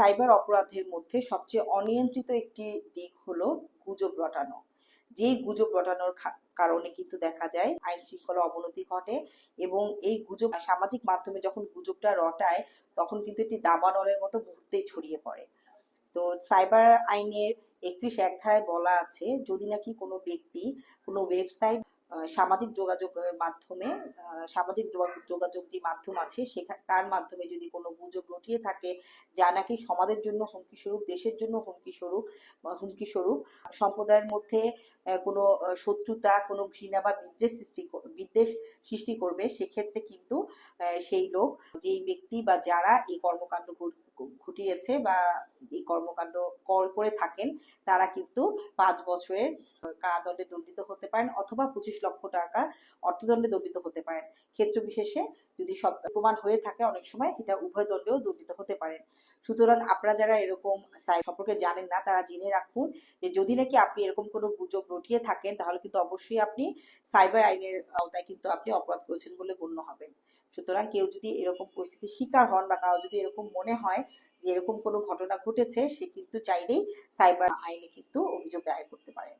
Cyber অপরাধের মধ্যে সবচেয়ে অনিয়ন্ত্রিত একটি দিক হলো গুজব রটানো। যেই গুজব রটানোর কারণে কিন্তু দেখা যায় আইন শৃঙ্খলা অবনতি ঘটে এবং এই গুজব সামাজিক মাধ্যমে যখন গুজবটা রটায়, তখন কিন্তু এটি দাবানলের মতো মুহূর্তেই ছড়িয়ে পড়ে। তো সাইবার আইনের একত্রিশ এক ধারায় বলা আছে, যদি নাকি কোনো ব্যক্তি কোনো ওয়েবসাইট সামাজিক যোগাযোগের মাধ্যমে সামাজিক যোগা- যোগাযোগ যে মাধ্যম আছে সেখানে তার মাধ্যমে যদি কোনো গুজব রটিয়ে থাকে, যা নাকি সমাজের জন্য হুমকি স্বরূপ, দেশের জন্য হুমকি স্বরূপ হুমকি স্বরূপ, সম্প্রদায়ের মধ্যে কোনো শত্রুতা, কোনো ঘৃণা বা বিদ্বেষ সৃষ্টি বিদ্বেষ সৃষ্টি করবে, সেক্ষেত্রে কিন্তু সেই লোক, যেই ব্যক্তি বা যারা এই কর্মকাণ্ড ঘট- ঘটিয়েছে বা এই কর্মকাণ্ড কর- করে থাকেন, তারা কিন্তু পাঁচ বছরের কারাদণ্ডে দণ্ডিত হতে পারেন অথবা পঁচিশ লক্ষ টাকা অর্থদণ্ডে দণ্ডিত হতে পারেন। ক্ষেত্র বিশেষে যদি সব প্রমাণ হয়ে থাকে, অনেক সময় এটা উভয় দণ্ডেও দণ্ডিত হতে পারেন। সুতরাং আপনারা যারা এরকম সাইট সম্পর্কে জানেন না, তারা জেনে রাখুন যে যদি নাকি আপনি এরকম কোনো গুজব রটিয়ে থাকেন, তাহলে কিন্তু অবশ্যই আপনি সাইবার আইনের আওতায় কিন্তু আপনি অপরাধ করেছেন বলে গণ্য হবেন। সুতরাং কেউ যদি এরকম পরিস্থিতির শিকার হন বা কারও যদি এরকম মনে হয় যে এরকম কোনো ঘটনা ঘটেছে, সে কিন্তু চাইলেই সাইবার আইনে কিন্তু অভিযোগ দায়ের করতে পারে